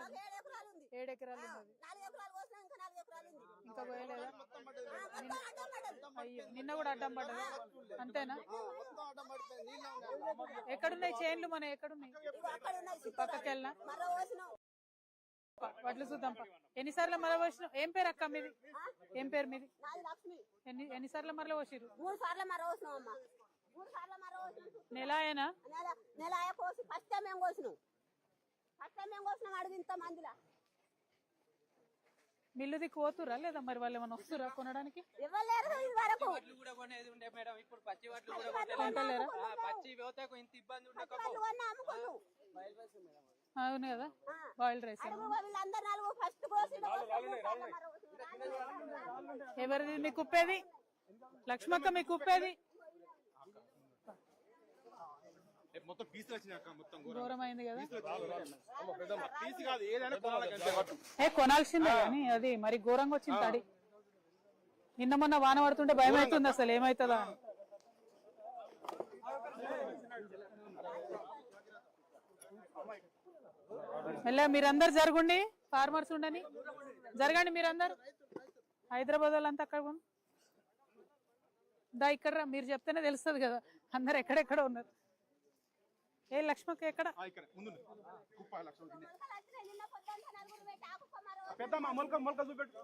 ఏడు ఎకరాలు ఉంది. ఏడు ఎకరాలు ఉన్నది. నాలుగు ఎకరాలు కోసినా ఇంకా నాలుగు ఎకరాలు ఉంది. ఇంకా పోయలేదా. అయ్యో నిన్న కూడా అడ్డం పడ్డది అంతేనా. ఎక్కడున్నాయి చైన్లు మన ఎక్కడున్నాయి? పక్కకి వెళ్ళినా? వడ్లు చూద్దాం. ఎన్నిసార్లు మరల పోసిన ఏం పేరు అక్క మీది? ఏం పేరు మీది? ఎన్ని ఎన్నిసార్లు మరల పోసిరు మూడు సార్లు మరో కోసినాం అమ్మ. మూడు సార్లు మరో కోసినాం నెల అయినా నెల నెల అయ్యా కోసి ఫస్ట్ టైం మేము కోసినాం ఫస్ట్ టైం మేము కోసినాం అడుగు ఇంత మందిలా. మిల్లు దిక్కు పోతురా లేదా మరి వాళ్ళు ఏమైనా వస్తురా కొనడానికి? ఇవ్వలేరు ఇది వరకు. వడ్లు కూడా కొనేది ఉండే మేడం ఇప్పుడు పచ్చి వడ్లు కూడా కొనేది ఆ, పచ్చి పోతే ఇంత ఇబ్బంది ఉండకపో అమ్ముకుంటాం అవును కదా? బాయిల్డ్ రైస్ అడుగు వీళ్ళందరూ నలుగురు ఫస్ట్ కోసి ఎవరిది మీ కుప్పేది? లక్ష్మక్క మీ కుప్పేది? మొత్తం పీసులు వచ్చినాక మొత్తం ఘోరం. అయింది కదా? పీసు కాదు ఏదైనా కొనాలి అంతే వడ్లు. ఏ కొనాల్సిందే కానీ అది మరి ఘోరంగా వచ్చింది తడి. నిన్న మొన్న వాన పడుతుంటే భయం అవుతుంది అసలు ఏమవుతుందా మెల్ల మీరందరు జరగండి ఫార్మర్స్ ఉండని. జరగండి మీరందరు. హైదరాబాద్ వాళ్ళంతా అక్కడ దా ఇక్కడ మీరు చెప్తేనే తెలుస్తుంది కదా అందరు ఎక్కడెక్కడ ఉన్నారు. ఏ లక్ష్మక్క ఎక్కడ? ఆ, ఇక్కడ ముందు పెద్దమ్మ మొలక మొలక చూపెట్టు.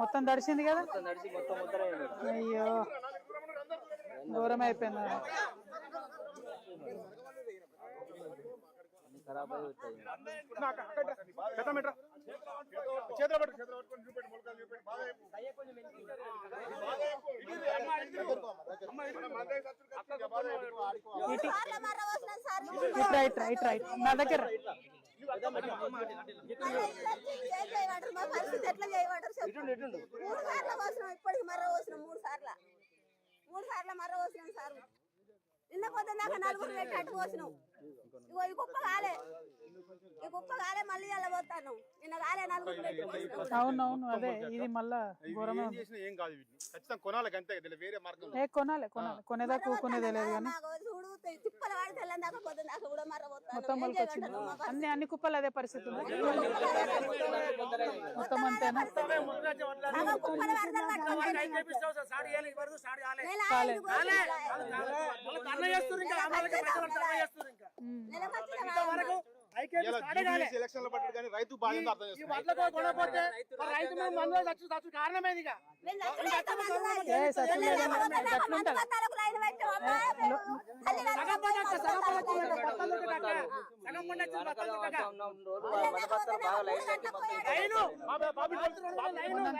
మొత్తం తడిసింది కదా? అయ్యో. దూరం అయిపోయింది? రైట్ రైట్ రైట్ నా దగ్గర మా పరిస్థితి ఎట్లా చేయమంటారు. మూడు సార్లు కోసినాం ఇప్పటికి మరో కోసినాం మూడు సార్లు మూడు సార్లు మరో కోసినాం సార్ నిన్న పొద్దున్న దాకా నలుగురు పెట్టి అటు కోసినాం ఇగో ఈ కుప్ప కాలే. ఈ కుప్ప కాలే మళ్ళీ అలా పోతాను నిన్న కాలే నలుగురు పెట్టి అవునవును అదే ఇది మళ్ళా ఘోరమే ఏం ఉంది. చేసినా ఏం కాదు వీటిని. ఖచ్చితంగా కొనాలి అంతే దీనిలో వేరే మార్గం లేదు. ఏ కొనాలి కొనాలి. కొనేదాకా ఊకునేదే లేదు కానీ. మొత్తం అన్ని అన్ని కుప్పలు అదే పరిస్థితి ఉంది. మొత్తం అంతేనా? సగం నెల ఎలక్షన్లో పడ్డాడు కానీ రైతు బాధ్యత అర్థం నెల నెల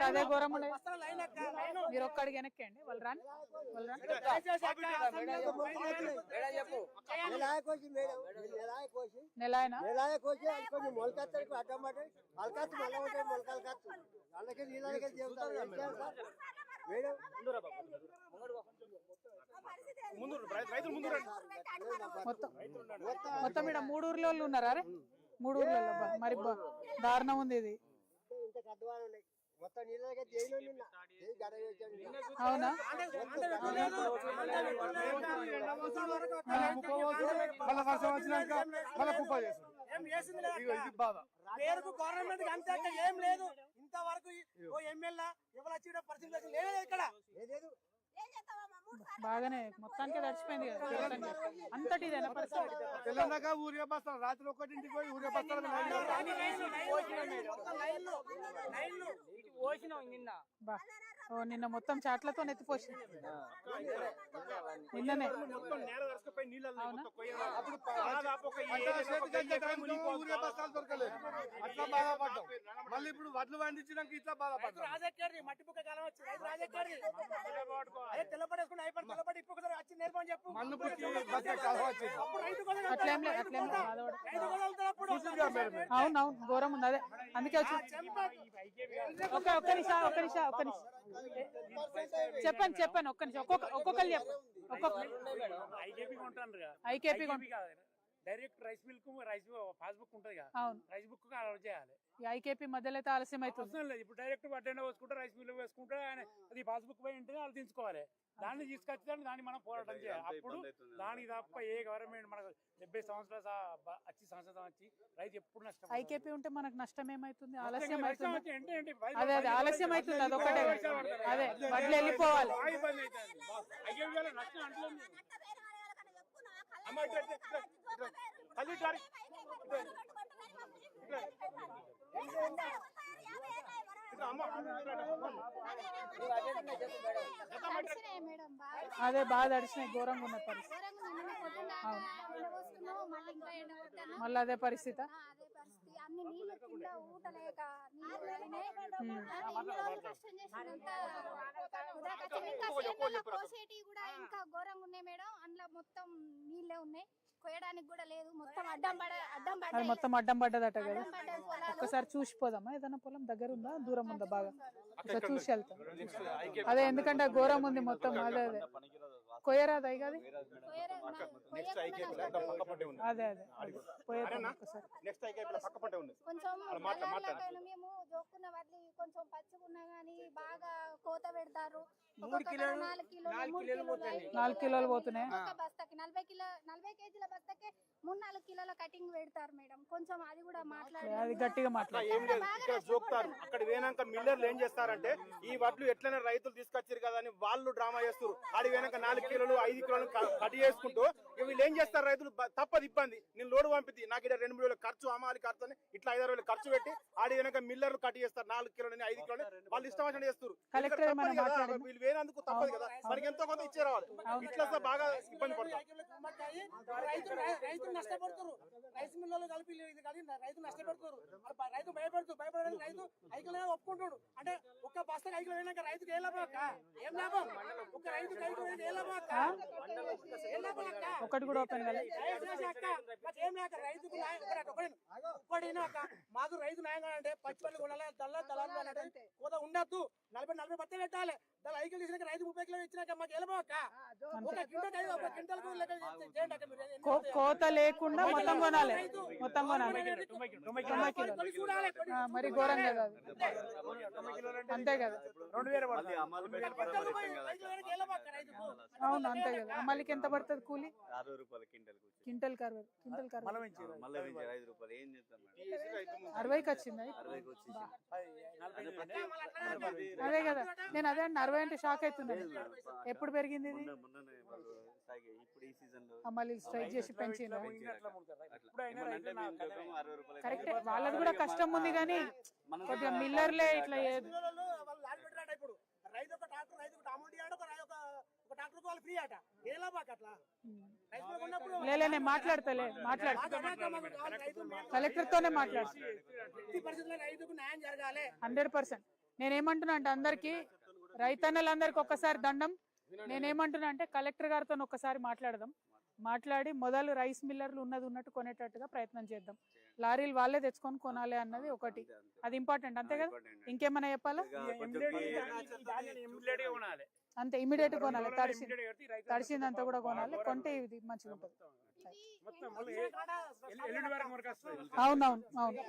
అదే ఘోరం మీరు ఒక్కడికి వెనక్కండి. వాళ్ళు రాని వాళ్ళు రాని దయచేసి అక్క అనుకోని మొలకత్తలకు అడ్డం మొలకత్తు మళ్ళీ ఉంటాయి మొలకలు కత్తు వాళ్ళకి చెబుతారు మేడం. ముందు రైతులు ముందు. మొత్తం మొత్తం ఇక్కడ మూడు ఊర్లో వాళ్ళు ఉన్నారా మూడు ఊర్లలో అబ్బా. మరి దారుణం ఉంది ఇది. ఇంత కద్దవాళ్ళు ఉన్నాయి. మొత్తం జైలు. అవునా? మళ్ళా వర్షం వచ్చినాక మళ్ళా కుప్ప పేరుకు గవర్నమెంట్ అంతే ఏం లేదు. ఇంతవరకు ఓ ఎమ్మెల్యే ఎవరు వచ్చి ఈడ పరిస్థితి లేదు ఇక్కడ. ఏదేదు బాగానే మొత్తానికి తడిచిపోయింది కదా. అంతటి ఇదేనా పరిస్థితి? తెలంగాణ ఊరిగా బస్తాలు రాత్రి ఒక్కటింటికి పోయి ఊరిగా బస్తాలు బా. ఓ నిన్న మొత్తం చాట్లతో నెత్తిపోసి నిన్ననే. అట్లా బాధపడ్డాం. మళ్ళీ ఇప్పుడు వడ్లు ఇట్లా బాధపడ్డాం. రాజెక్కడి మట్టి పుక్క కాలం వచ్చి రైతు రాజెక్కడి అదే తెల్లపడేసుకుని అయిపోయి తెల్లపడి ఇప్పుడు వచ్చి నేర్పని చెప్పు. మన్ను పుట్టి అవునవును ఘోరం ఉంది అదే. అందుకే వచ్చి ఒక ఒక్క నిమిషం ఒక్క నిమిషం ఒక్క నిమిషం. చెప్పండి చెప్పండి ఒక్క నిమిషం. ఒక్కొక్క ఒక్కొక్కరు చెప్పు ఒక్కొక్క IKP direct rice milk rice passbook ఉంటుంది కదా అవును రైస్ బుక్ అలౌట్ చేయాలి ఐకేపీ మధ్యలో అయితే ఆలస్యం అవుతుంది లేదు ఇప్పుడు డైరెక్ట్ వడ్డెండ వేసుకుంటే రైస్ మిల్ వేసుకుంటే ఆయన అది పాస్బుక్ పోయి ఉంటే వాళ్ళు తీసుకోవాలి దాన్ని తీసుకొచ్చి దాన్ని మనం పోరాటం చేయాలి అప్పుడు దానికి తప్ప ఏ గవర్నమెంట్ మనకు డెబ్బై సంవత్సరాలు వచ్చి సంవత్సరం వచ్చి రైతు ఎప్పుడు నష్టం ఐకేపీ ఉంటే మనకు నష్టం ఏమైతుంది ఆలస్యం అవుతుంది అదే అదే ఆలస్యం అవుతుంది పడతాయి. అదే వడ్లు వెళ్ళిపోవాలి నష్టం. అమ్మ. తల్లి అదే బాగా తడిచినాయి ఘోరంగా ఉన్న పరిస్థితి. మళ్ళీ అదే పరిస్థితి. అన్ని నీళ్ళు కింద ఊటలేక కష్టం చేసినంత కోసేటివి కూడా ఇంకా ఘోరంగా ఉన్నాయి మేడం. అందులో మొత్తం నీళ్ళే ఉన్నాయి. కోయడానికి కూడా లేదు. మొత్తం అడ్డం పడ అడ్డం పడ్డాయి మొత్తం అడ్డం పడ్డదట కదా. ఒక్కసారి చూసిపోదామా? ఏదైనా పొలం దగ్గర ఉందా దూరం ఉందా బాగా? ఒకసారి చూసి వెళ్తాం. అదే ఎందుకంటే ఘోరం ఉంది మొత్తం అదే. అదే కొయ్యరాదు అయ్యి కదా అదే అదే. నెక్స్ట్ పక్క ఉంది కొంచెం మేము జోక్కున్న వడ్లు కొంచెం పచ్చిగున్నా గానీ బాగా కోత పెడతారు. మూడు కిలోలు- నాలుగు కిలోలు నాలుగు మూడు కిలోలు నాలుగు కిలోలు పోతున్నాయి. ఒక బస్తాకి. నలభై కిలో నలభై కేజీల బస్తాకి మూడు నాలుగు కిలోల కటింగ్ పెడతారు మేడం. కొంచెం అది కూడా మాట్లాడి. అది గట్టిగా అట్లా మాట్లాడు. ఏం లేదు. ఇక్కడ జోక్తారు. అక్కడ పోయినాక మిల్లర్లు ఏం చేస్తారంటే ఈ వడ్లు ఎట్లైనా రైతులు తీసుకొచ్చారు కదా అని వాళ్ళు డ్రామా చేస్తారు ఆడి పోయినాక నాలుగు కిలోలు ఐదు కిలోలు కట్ చేసుకుంటూ వీళ్ళు ఏం చేస్తారు రైతులు? తప్పదు ఇబ్బంది. నేను లోడు పంపితే నాకు ఇక్కడ రెండు మూడు వేల ఖర్చు అమ్మాలి ఖర్చు అని ఇట్లా ఐదారు వేలు ఖర్చు పెట్టి ఆడి వెనక మిల్లర్లు కట్ చేస్తారు. నాలుగు కిలోలు ఐదు కిలోలు వాళ్ళు ఇష్టం వచ్చినట్టు చేస్తారు? వీళ్ళు వేరేందుకు తప్పదు కదా. మనకి ఎంతో కొంత ఇచ్చే రావాలి. ఇట్లా బాగా ఇబ్బంది పడతాం. గుమ్మడికాయ రైతు రై- రైతులు నష్టపడుతారు రైస్ మిల్లలో కలిపి ఇది రైతు రైతు భయపడుతూ భయపడడానికి రైతు ఒప్పుకుంటాడు అంటే ఒక్క బస్తా ఐకులు పోయినాక రైతుకి ఏ లాభం ఏం లాభం? ఒక ఐకులు ఏ లాభం? ఒకటి కూడా ఓపెన్ మాకు రైతు న్యాయం అంటే పచ్చిపల్లి కొనాలి దళ దళాలు అంటే కోత ఉండద్దు. నలభై నలభై బత్త పెట్టాలి. దాని ఐకిలు తీసినాక రైతు ముప్పై కిలో ఇచ్చినాక మాకు వెళ్ళబో అక్క? ఒక క్వింటల్ ఐదు ఒక? కోత లేకుండా మొత్తం కొనాలి. రైతు మొత్తం కొనాలి. చూడాలి మరి. ఘోరం కదా. అంతే కదా. అవును అంతే కదా. ఎంత పడుతుంది కూలి? అరవై రూపాయల క్వింటల్ కరవై క్వింటల్ కరవై ఐదు రూపాయలు. ఏం చేస్తాం అరవైకి వచ్చింది? అరవైకి నలభై అదే కదా. నేను అదే అండి అరవై అంటే షాక్ అవుతున్నాను. ఎప్పుడు పెరిగింది ఇది? ఇప్పుడు ఈ సీజన్లో స్ట్రైక్ చేసి రూపాయలకి కరెక్టే. వాళ్ళది కూడా కష్టం ఉంది కానీ కొద్దిగా మిల్లర్లే ఇట్లా రైతు ఒక ట్రాక్టర్ ఒక ఫ్రీ అట అట్లా? లేలే నేను మాట్లాడతలే మాట్లాడు. మాకు అనాక మాకు కావాలి రైతు మేము కలెక్టర్ తోనే మాట్లాడు. ఎట్టి పరిస్థితుల్లో రైతుకు న్యాయం జరగాలి? Hundred percent. నేనేమంటున్నా అంటే అందరికి రైతన్నలందరికి ఒక్కసారి దండం. నేనేమంటున్నా అంటే కలెక్టర్ గారితో ఒక్కసారి మాట్లాడదాం. మాట్లాడి మొదలు రైస్ మిల్లర్లు ఉన్నది ఉన్నట్టు కొనేటట్టుగా ప్రయత్నం చేద్దాం. లారీలు వాళ్ళే తెచ్చుకొని కొనాలి అన్నది ఒకటి. అది ఇంపార్టెంట్ అంతే కదా? ఇంకేమైనా చెప్పాలా? అంతే ఇమీడియట్ కొనాలి. తడిసి తడిసిందంతా కూడా కొనాలి. కొంటే ఇది మంచిగా ఉంటుంది. అవునవును అవును.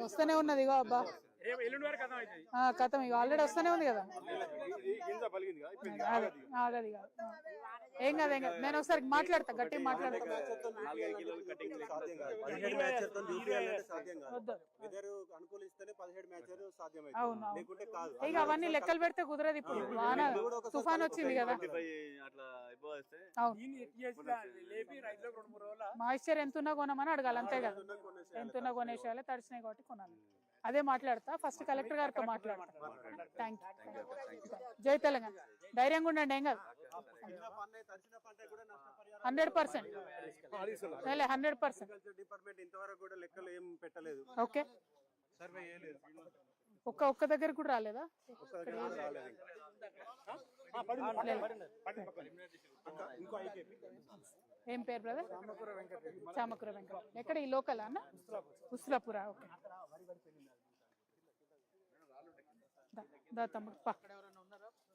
వస్తూనే ఉన్నది ఇగో అబ్బా. కథం ఇక ఆల్రెడీ వస్తూనే ఉంది కదా. ఆగది కాదు ఏం కాదు ఏం కాదు. నేను ఒకసారి మాట్లాడతా గట్టిగా మాట్లాడతా. అవును, ఇక అవన్నీ లెక్కలు పెడితే కుదరదు ఇప్పుడు. వాన తుఫాన్ వచ్చింది కదా. మాయిశ్చర్ ఎంత ఉన్నా కొనమని అడగాలి అంతే కదా. ఎంత ఉన్నా కొనేసేయాలి తడిసినాయి కాబట్టి కొనాలి. అదే మాట్లాడతా. ఫస్ట్ కలెక్టర్ గారితో మాట్లాడతా. థ్యాంక్ యూ జై తెలంగాణ. ధైర్యంగా ఉండండి ఏం కాదు. Hundred percent. Hundred percent. Department ఇంతవరకు కూడా లెక్కలు ఏం పెట్టలేదు. ఓకే. ఒక్క ఒక్క దగ్గర కూడా రాలేదా? ఏం పేరు బ్రదర్ చామకూర వెంకట ఎక్కడ? ఈ లోకల్ అన్న? ఉస్లాపురా ఓకే. దా- దా తమ్ముడు పా.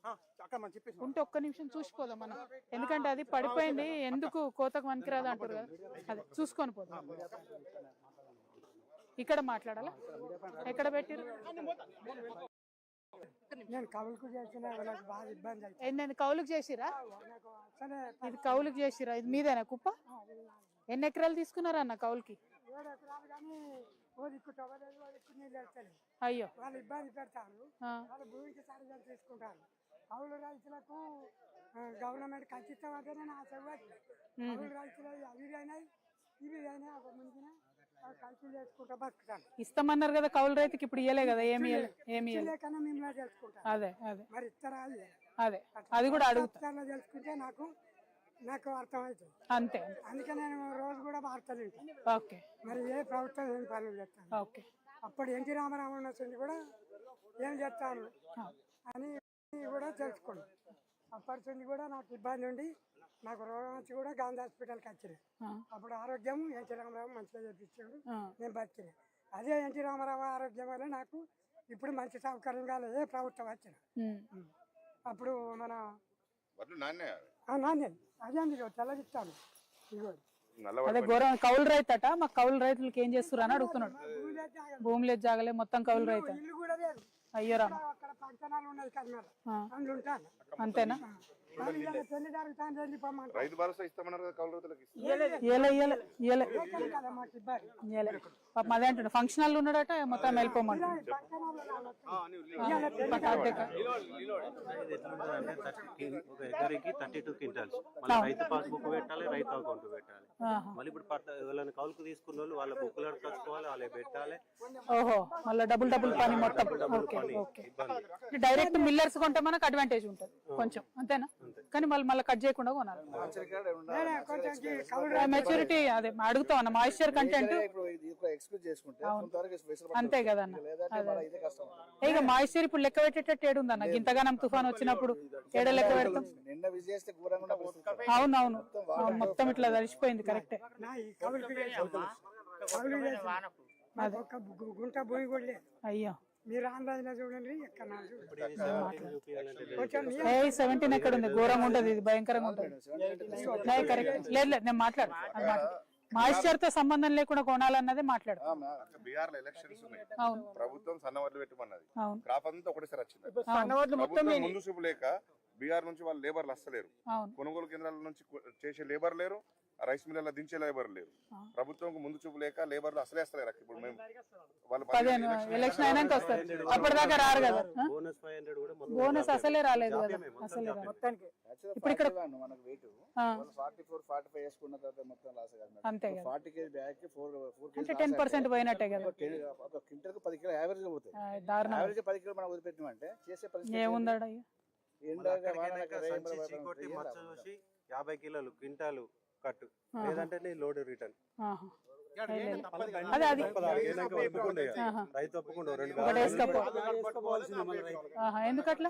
ఆ, అక్కడ మనం చెప్పేసి ఉంటే ఒక్క నిమిషం చూసిపోదాం మనం. ఎందుకంటే అది పడిపోయింది ఎందుకు కోతకు వనికిరాదు అంటారు కదా. అదే చూసుకొని పోదాం. ఇక్కడ మాట్లాడాలా? ఎక్కడ పెట్టిరు? నేను కవులకు చేసిన నాకు బాగా ఇబ్బంది కౌలుకు చేసిరా? ఇది కౌలుకు చేసిరా? ఇది మీదేనా కుప్ప? ఎన్ని ఎకరాలు తీసుకున్నారా అన్న కౌలుకి అయ్యో. వాళ్ళు ఇబ్బంది పెడతారు. వాళ్ళు భూమికి సరిగా తీసుకుంటారు. కౌలు రైతులకు గవర్నమెంట్ ఖచ్చితం అంటే నేను ఆశ కౌలు రైతులు అవి అయినాయి ఇవి అయినాయి ఒక ముందున కలిసి చేసుకుంటా బతుకుతాను ఇస్తామన్నారు కదా కౌలు రైతుకి ఇప్పుడు ఇయ్యలే కదా ఏమి ఏమి లేకన్నా మిమ్మల్ని తెలుసుకుంటాను అదే అదే. మరి ఇస్తారా అదే అది కూడా అడుగుతా. తెలుసుకుంటే నాకు నాకు అర్థమవుతుంది. అంతే. అందుకే నేను రోజు కూడా వార్తలు ఓకే. మరి ఏ ప్రభుత్వం ఏం పనులు చేస్తాను. ఓకే. అప్పుడు ఎన్టీ రామారావు ఉన్నటువంటి కూడా ఏం చేస్తాను అని కూడా తెలుసుకోండి అప్పటి కూడా నాకు ఇబ్బంది ఉండి నాకు రోగం వచ్చి కూడా గాంధీ హాస్పిటల్కి వచ్చినాయి ఆ, అప్పుడు ఆరోగ్యం ఎన్టీ రామారావు మంచిగా చేపించాడు. నేను బతికిన. అదే ఎన్టీ రామారావు ఆరోగ్యం వల్ల నాకు ఇప్పుడు మంచి సౌకర్యం కాలేదు ప్రభుత్వం వచ్చిన. అప్పుడు మన నాణ్యం అదే అండి ఇగో తెల్లగిస్తాను ఇగో కౌలు రైతు అట మా కౌలు రైతులకి ఏం చేస్తున్నారు అని అడుగుతున్నాడు. భూమి లేదు, జాగలే మొత్తం కౌలు రైతు ఇల్లు కూడా లేదు. అయ్యో రామ అక్కడ పంచనాలు ఉన్నది కర్నూలు. ఆ, అందులో ఉంటాను అంతేనా? కానీ ఇలా పెళ్ళి జరుగుతాను వెళ్ళిపోమంటారు రైతు భరోసా ఇస్తామన్నారు కదా కౌలు రైతులకి ఇయ్యలే ఇయ్యలే ఇయ్యలే. కదా మాకు ఇబ్బంది ఇయ్యలే. పాపం అదే అంటుండు ఫంక్షన్ హాల్ ఉన్నాడట మొత్తం ఎట్లుంటదంటే థర్టీ టూ క్వింటాల్స్. మళ్ళీ రైతు పాస్బుక్ పెట్టాలి రైతు అకౌంట్ పెట్టాలి. మళ్ళీ ఇప్పుడు కౌలుకు తీసుకున్న వాళ్ళు వాళ్ళ బుక్కులు కట్టుకోవాలి వాళ్ళే పెట్టాలి. ఓహో మళ్ళీ డబుల్ డబుల్ పని మొత్తం. Okay okay. ఇబ్బంది. డైరెక్ట్ మిల్లర్స్ కొంటే మనకు అడ్వాంటేజ్ ఉంటుంది కొంచెం. అంతేనా? కానీ మళ్ళీ మళ్ళీ కట్ చేయకుండా కొనాలి. మెచ్యూరిటీ అదే అడుగుతాం అన్న మాయిశ్చర్ కంటెంట్ అంతే కదా అన్న లేదంటే అదే. మన ఇదే కష్టం. ఏ ఇక మాయిశ్చర్ ఇప్పుడు లెక్క పెట్టేటట్టు ఏడుందన్న ఇంతగానం తుఫాన్ వచ్చినప్పుడు ఏడ లెక్క పెడతాం. అవునవును అవును, మొత్తం ఇట్లా తడిసిపోయింది కరెక్టే అయ్యో. మీరు ఆన్లైన్లో చూడండి ఎక్కడ సెవెంటీన్ ఎక్కడ ఉంది? ఘోరంగా ఉంటుంది ఇది భయంకరంగా ఉంటుంది. కరెక్ట్ లేదు లేదు నేను మాట్లాడు. మాయిశ్చర్తో సంబంధం లేకుండా కొనాలన్నదే మాట్లాడు. బీహార్లో ఎలక్షన్స్ ఉన్నాయి. అవును. ప్రభుత్వం సన్నవడ్లు పెట్టమన్నది. అవును. క్రాప్ అంతా ఒకటేసారి వచ్చింది. ముందు. చూపు లేక బీహార్ నుంచి వాళ్ళు లేబర్లు వస్తలేరు అవును. కొనుగోలు కేంద్రాల నుంచి చేసే లేబర్ లేరు. రైస్ మిల్లలో దించే లేబర్ లేరు. ప్రభుత్వం ముందు చూపు లేక లేబర్లు అసలే వస్తలేరు. ఇప్పుడు మేము. వాళ్ళు? బోనస్ ఫైవ్ హండ్రెడ్ కూడా మొన్న బోనస్ అసలే రాలేదు కదా. మొత్తం అసలే రాలేదు. యాక్చువల్గా ఇప్పుడు ఇక్కడ- 41 మనకు weight forty four forty five వేసుకున్న తర్వాత మొత్తం లాస్ అంతే కదా. ఫార్టీ కేజీ బ్యాగ్కి ఫోర్ ఫోర్ అంటే టెన్ పర్సెంట్ పోయినట్టే కదా. ఒక క్వింటల్కు పది కిలో యావరేజ్ పోతాయి. ఆ, దారుణం. యావరేజ్ పది కిలో మనం వదిలిపెట్టినామంటే చేసే పరిస్థితి? ఎండగా వానగా సంచి చీకొట్టి చూసి యాభై కిలోలు క్వింటాలు ఆహా. లేదంటే లోడ్ రిటర్న్. అదే అది. రైతు ఒప్పుకుండు రెండు ఎందుకట్లా?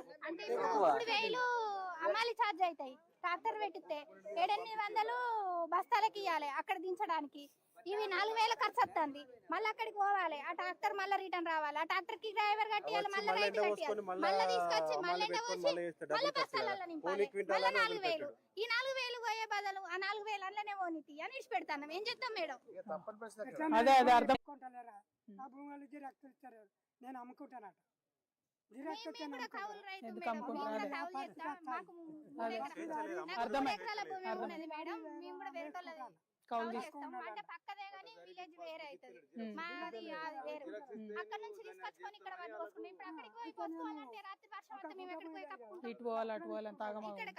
అమ్మాలి ఛార్జ్ అవుతాయి. ట్రాక్టర్ పెట్టితే ఏడెనిమిది వందలు బస్తాలకి ఇవ్వాలి అక్కడ దించడానికి. ఇవి నాలుగు వేల ఖర్చు వస్తుంది మళ్ళీ అక్కడికి పోవాలి. ఆ ట్రాక్టర్ మళ్ళీ రిటర్న్ రావాలి. ఆ ట్రాక్టర్కి డ్రైవర్ కట్టియాలి మళ్ళీ రైతు కట్టియాలి. మళ్ళా తీసుకొచ్చి మళ్ళీ మళ్ళీ బస్తాలలో. నింపాలి. పోనీ మళ్ళీ నాలుగు వేలు. ఈ నాలుగు వేలు పోయే బదులు ఆ నాలుగు వేలు అందులోనే పోనీతి అని ఇచ్చి పెడతాను ఏం చేద్దాం మేడం? అదే, అదే అర్థం. ఆ భూములు నేను అమ్ముకుంటానట. మేడం? మేము కూడా అర్థమైంది. కౌలు కౌలు తీసుకో చేస్తాం అంటే పక్కదే విలేజ్ వేరే అవుతుంది ఉమ్. మాది అది వేరు. అక్కడ నుంచి తీసుకొచ్చుకొని ఇక్కడ ఇప్పుడు అక్కడికి పోయి రాత్రి వర్షం వస్తే మేము ఎక్కడికి పోయి కప్పుకుంటాం? ఇటు పోవాలి అటు పోవాలి అంత ఆగమా ఇక్కడ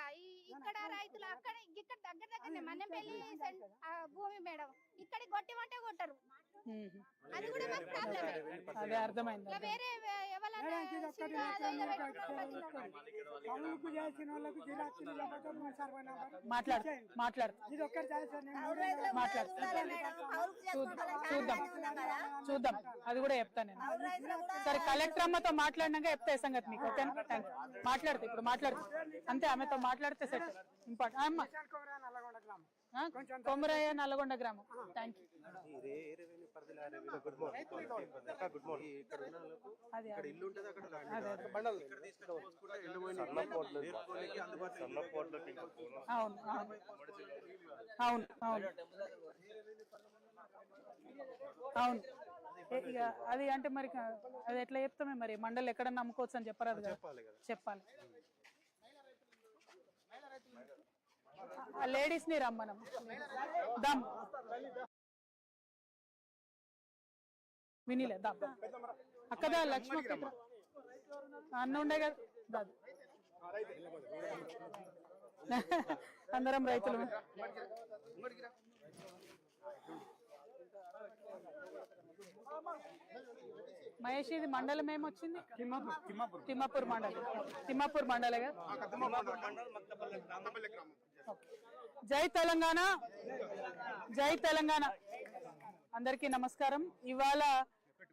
ఇక్కడ రైతులు అక్కడ ఇక్కడ దగ్గర మన్నెపల్లి భూమి మేడం. ఇక్కడ కొట్టిమంటే కొట్టరు. అది కూడా మాకు ప్రాబ్లమే అదే అర్థమైంది ఇక వేరే మాట్లాడు. మాట్లాడు. మాట్లాడు. చూద్దాం. చూద్దాం. అది కూడా చెప్తాను నేను. సరే కలెక్టర్ అమ్మతో మాట్లాడినాక చెప్తా ఈ సంగతి మీకు ఓకేనా? థ్యాంక్ యూ మాట్లాడితే ఇప్పుడు మాట్లాడుతా. అంతే ఆమెతో మాట్లాడితే సెట్. ఇంపార్టెంట్ అమ్మ? కొమరయ్య నల్గొండ గ్రామం. Thank you. అవును అవును అవును. అవును. ఇక అది అంటే మరి అది ఎట్లా చెప్తామే మరి? మండలి ఎక్కడన్నా నమ్ముకోవచ్చు అని చెప్పరాదు కదా? చెప్పాలి ఆ లేడీస్ని రమ్మనం దమ్. వినిలే దమ్. అక్కదా ఇక్కడ. అన్న ఉండే కదా? దాదు అందరం రైతులు. మహేష్ ఇది మండలం ఏమొచ్చింది? తిమ్మాపూర్ మండలం. తిమ్మాపూర్ మండలే. జై తెలంగాణ. జై తెలంగాణ. అందరికీ నమస్కారం. ఇవాళ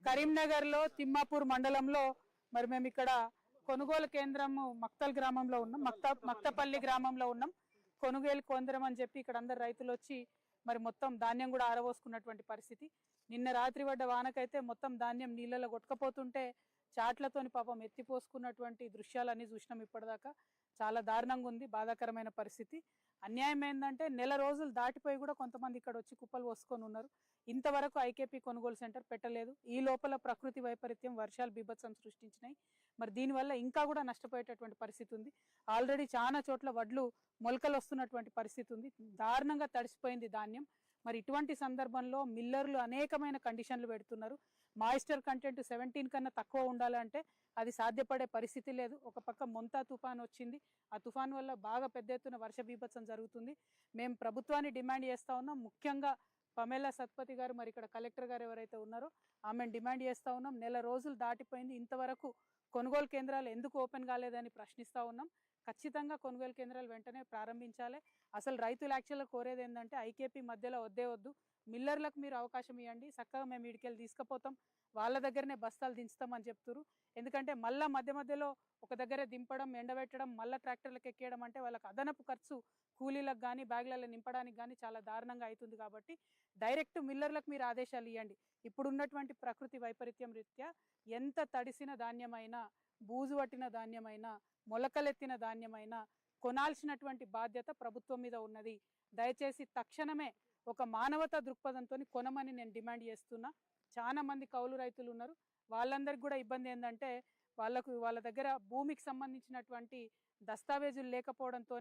కరీంనగర్లో తిమ్మాపూర్ మండలంలో మరి మేము ఇక్కడ కొనుగోలు కేంద్రము మక్తల్ గ్రామంలో ఉన్నాం. మక్త మక్తపల్లి గ్రామంలో ఉన్నాం. కొనుగోలు కేంద్రం అని చెప్పి ఇక్కడ అందరు రైతులు వచ్చి మరి మొత్తం ధాన్యం కూడా ఆరబోసుకున్నటువంటి పరిస్థితి. నిన్న రాత్రి పడ్డ వానకైతే మొత్తం ధాన్యం నీళ్ళలో కొట్టుకపోతుంటే చాట్లతోని పాపం ఎత్తిపోసుకున్నటువంటి దృశ్యాలన్నీ చూసినాం ఇప్పటిదాకా. చాలా దారుణంగా ఉంది బాధాకరమైన పరిస్థితి. అన్యాయం ఏంటంటే నెల రోజులు దాటిపోయి కూడా కొంతమంది ఇక్కడ వచ్చి కుప్పలు పోసుకొని ఉన్నారు. ఇంతవరకు ఐకేపీ కొనుగోలు సెంటర్ పెట్టలేదు. ఈ లోపల ప్రకృతి వైపరీత్యం వర్షాలు బీభత్సం సృష్టించినాయి. మరి దీనివల్ల ఇంకా కూడా నష్టపోయేటటువంటి పరిస్థితి ఉంది. ఆల్రెడీ చాలా చోట్ల వడ్లు మొలకలు వస్తున్నటువంటి పరిస్థితి ఉంది. దారుణంగా తడిసిపోయింది ధాన్యం. మరి ఇటువంటి సందర్భంలో మిల్లర్లు అనేకమైన కండిషన్లు పెడుతున్నారు. మాయిస్టర్ కంటెంట్ సెవెంటీన్ కన్నా తక్కువ ఉండాలంటే అది సాధ్యపడే పరిస్థితి లేదు. ఒక పక్క మొంతా తుఫాన్ వచ్చింది. ఆ తుఫాన్ వల్ల బాగా పెద్ద ఎత్తున వర్ష బీభత్సం జరుగుతుంది. మేము ప్రభుత్వాన్ని డిమాండ్ చేస్తా ఉన్నాం. ముఖ్యంగా పమేలా సత్పతి గారు మరి ఇక్కడ కలెక్టర్ గారు ఎవరైతే ఉన్నారో ఆమెను డిమాండ్ చేస్తూ ఉన్నాం. నెల రోజులు దాటిపోయింది. ఇంతవరకు కొనుగోలు కేంద్రాలు ఎందుకు ఓపెన్ కాలేదని ప్రశ్నిస్తా ఉన్నాం. ఖచ్చితంగా కొనుగోలు కేంద్రాలు వెంటనే ప్రారంభించాలి. అసలు రైతులు యాక్చువల్గా కోరేది ఏంటంటే ఐకేపీ మధ్యలో వద్దే వద్దు మిల్లర్లకు మీరు అవకాశం ఇవ్వండి చక్కగా మేము ఇడికెళ్ళి తీసుకుపోతాం. వాళ్ళ దగ్గరనే బస్తాలు దించుతామని చెప్తున్నారు ఎందుకంటే మళ్ళా మధ్య మధ్యలో ఒక దగ్గర దింపడం ఎండబెట్టడం మళ్ళీ ట్రాక్టర్లకు ఎక్కేయడం అంటే వాళ్ళకి అదనపు ఖర్చు. కూలీలకు కానీ బ్యాగులలో నింపడానికి కానీ చాలా దారుణంగా అవుతుంది కాబట్టి డైరెక్ట్ మిల్లర్లకు మీరు ఆదేశాలు ఇవ్వండి ఇప్పుడు ఉన్నటువంటి ప్రకృతి వైపరీత్యం రీత్యా ఎంత తడిసిన ధాన్యమైనా బూజు పట్టిన ధాన్యమైనా మొలకలెత్తిన ధాన్యమైనా కొనాల్సినటువంటి బాధ్యత ప్రభుత్వం మీద ఉన్నది. దయచేసి తక్షణమే ఒక మానవతా దృక్పథంతో కొనమని నేను డిమాండ్ చేస్తున్నా. చాలా మంది కౌలు రైతులు ఉన్నారు. వాళ్ళందరికీ కూడా ఇబ్బంది ఏంటంటే వాళ్ళకు వాళ్ళ దగ్గర భూమికి సంబంధించినటువంటి దస్తావేజులు లేకపోవడంతో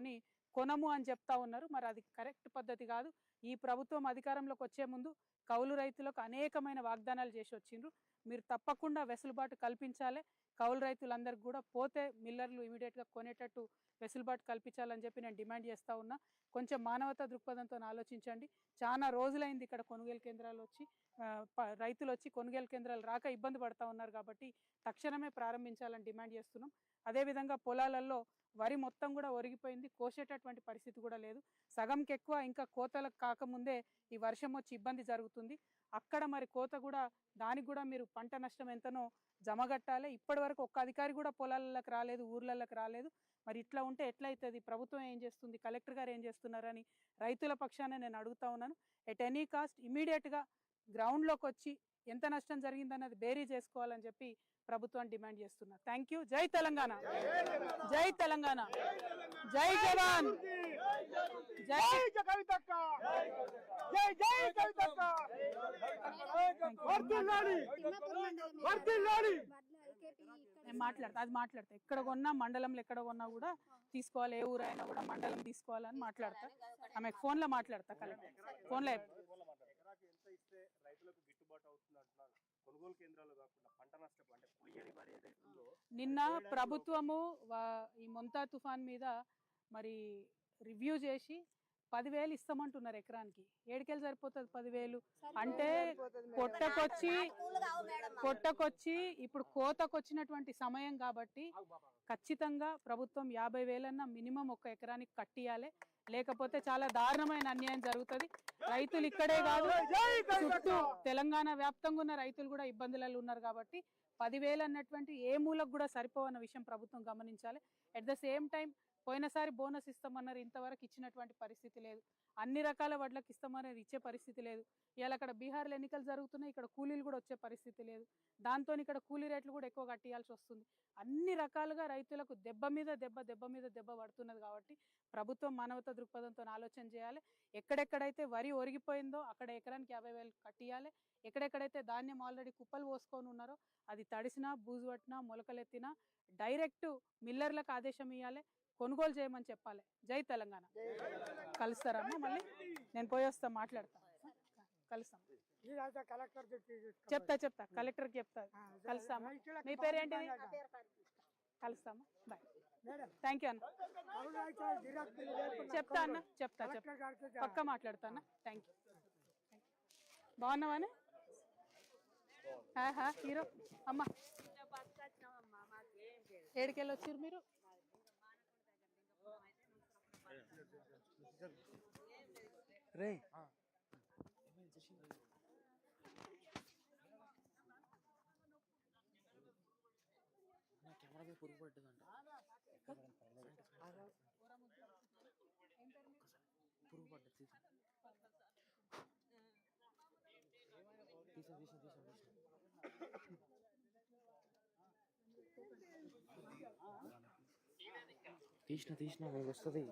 కొనము అని చెప్తా ఉన్నారు. మరి అది కరెక్ట్ పద్ధతి కాదు. ఈ ప్రభుత్వం అధికారంలోకి వచ్చే ముందు కౌలు రైతులకు అనేకమైన వాగ్దానాలు చేసి వచ్చిండ్రు. మీరు తప్పకుండా వెసులుబాటు కల్పించాలి. కౌలు రైతులందరికీ కూడా పోతే మిల్లర్లు ఇమీడియట్గా కొనేటట్టు వెసులుబాటు కల్పించాలని చెప్పి నేను డిమాండ్ చేస్తా ఉన్నా. కొంచెం మానవతా దృక్పథంతో ఆలోచించండి. చాలా రోజులైంది ఇక్కడ కొనుగోలు కేంద్రాలు వచ్చి రైతులు వచ్చి కొనుగోలు కేంద్రాలు రాక ఇబ్బంది పడతా ఉన్నారు కాబట్టి తక్షణమే ప్రారంభించాలని డిమాండ్ చేస్తున్నాం. అదేవిధంగా పొలాలలో వరి మొత్తం కూడా ఒరిగిపోయింది కోసేటటువంటి పరిస్థితి కూడా లేదు. సగంకి ఎక్కువ ఇంకా కోతలకు కాకముందే ఈ వర్షం వచ్చి ఇబ్బంది జరుగుతుంది. అక్కడ మరి కోత కూడా దానికి కూడా మీరు పంట నష్టం ఎంతనో జమగట్టాలి. ఇప్పటి వరకు ఒక్క అధికారి కూడా పొలాలకు రాలేదు ఊర్లలోకి రాలేదు. మరి ఇట్లా ఉంటే ఎట్లయితుంది? ప్రభుత్వం ఏం చేస్తుంది? కలెక్టర్ గారు ఏం చేస్తున్నారని రైతుల పక్షాన నేను అడుగుతా ఉన్నాను. ఎట్ ఎనీ కాస్ట్ ఇమీడియట్గా గ్రౌండ్లోకి వచ్చి ఎంత నష్టం జరిగిందన్నది బేరీ చేసుకోవాలని చెప్పి ప్రభుత్వాన్ని డిమాండ్ చేస్తున్నా. థ్యాంక్ యూ జై తెలంగాణ. జై తెలంగాణ. జై జవాన్. జై కవితక్క జై జై కవితక్క వర్ధిల్లాలి వర్ధిల్లాలి నేను మాట్లాడతా అది మాట్లాడతా. ఎక్కడ కొన్నా మండలంలో ఎక్కడ కొన్నా కూడా తీసుకోవాలి. ఏ ఊరైనా కూడా మండలం తీసుకోవాలని మాట్లాడతా. ఆమె ఫోన్లో మాట్లాడతా కలెక్టర్. ఫోన్లో ఎకరాకి ఎంత ఇస్తే రైతులకు గిట్టుబాటు అవుతుంది అంటున్నారు కొనుగోలు కేంద్రాలు కాకుండా పంట నష్టం అంటే కొయ్యని మరి ఏదైతుందో నిన్న ప్రభుత్వము ఈ మొంతా తుఫాన్ మీద మరి రివ్యూ చేసి పదివేలు ఇస్తామంటున్నారు ఎకరానికి. ఏడికెళ్ళి సరిపోతుంది పదివేలు? అంటే పొట్టకొచ్చి పొట్టకొచ్చి ఇప్పుడు కోతకు వచ్చినటువంటి సమయం కాబట్టి ఖచ్చితంగా ప్రభుత్వం యాభై వేలన్నా మినిమం ఒక ఎకరానికి కట్టియాలి. లేకపోతే చాలా దారుణమైన అన్యాయం జరుగుతుంది. రైతులు ఇక్కడే కాదు చుట్టూ తెలంగాణ వ్యాప్తంగా ఉన్న రైతులు కూడా ఇబ్బందులలో ఉన్నారు కాబట్టి పదివేలు అన్నటువంటి ఏ మూలకు కూడా సరిపోవన్న విషయం ప్రభుత్వం గమనించాలి. అట్ ద సేమ్ టైం పోయినసారి బోనస్ ఇస్తామన్నారు ఇంతవరకు ఇచ్చినటువంటి పరిస్థితి లేదు. అన్ని రకాల వడ్లకు ఇస్తామనేది ఇచ్చే పరిస్థితి లేదు. ఇవాళ అక్కడ బీహార్లో ఎన్నికలు జరుగుతున్నాయి ఇక్కడ కూలీలు కూడా వచ్చే పరిస్థితి లేదు. దాంతో ఇక్కడ కూలీ రేట్లు కూడా ఎక్కువ కట్టియాల్సి వస్తుంది. అన్ని రకాలుగా రైతులకు దెబ్బ మీద దెబ్బ దెబ్బ మీద దెబ్బ పడుతున్నది కాబట్టి ప్రభుత్వం మానవత దృక్పథంతో ఆలోచన చేయాలి. ఎక్కడెక్కడైతే వరి ఒరిగిపోయిందో అక్కడ ఎకరానికి యాభై వేలు కట్టియాలి. ఎక్కడెక్కడైతే ధాన్యం ఆల్రెడీ కుప్పలు పోసుకొని ఉన్నారో అది తడిసినా బూజు పట్టినా మొలకలెత్తినా డైరెక్ట్ మిల్లర్లకు ఆదేశం ఇవ్వాలి కొనుగోలు చేయమని చెప్పాలి. జై తెలంగాణ. కలుస్తారమ్మా మళ్ళీ? నేను పోయి వస్తా మాట్లాడతా. కలుస్తాం. చెప్తా. చెప్తా కలెక్టర్కి చెప్తా. కలుస్తామా? మీ పేరు ఏంటిది? కలుస్తామా? బాయ్. థ్యాంక్ యూ అన్న. చెప్తా అన్న. చెప్తా చెప్తా. పక్క మాట్లాడతా అన్న. థ్యాంక్ యూ బాగున్నావానే హా హీరో. అమ్మా. ఏడికెళ్ళి వచ్చారు మీరు? రే. కెమెరా మీద పురుగు పడ్డదంట పురుగు పడ్డది తీసా తీసా తీసా తీసా తీసిన తీసిన వస్తుంది.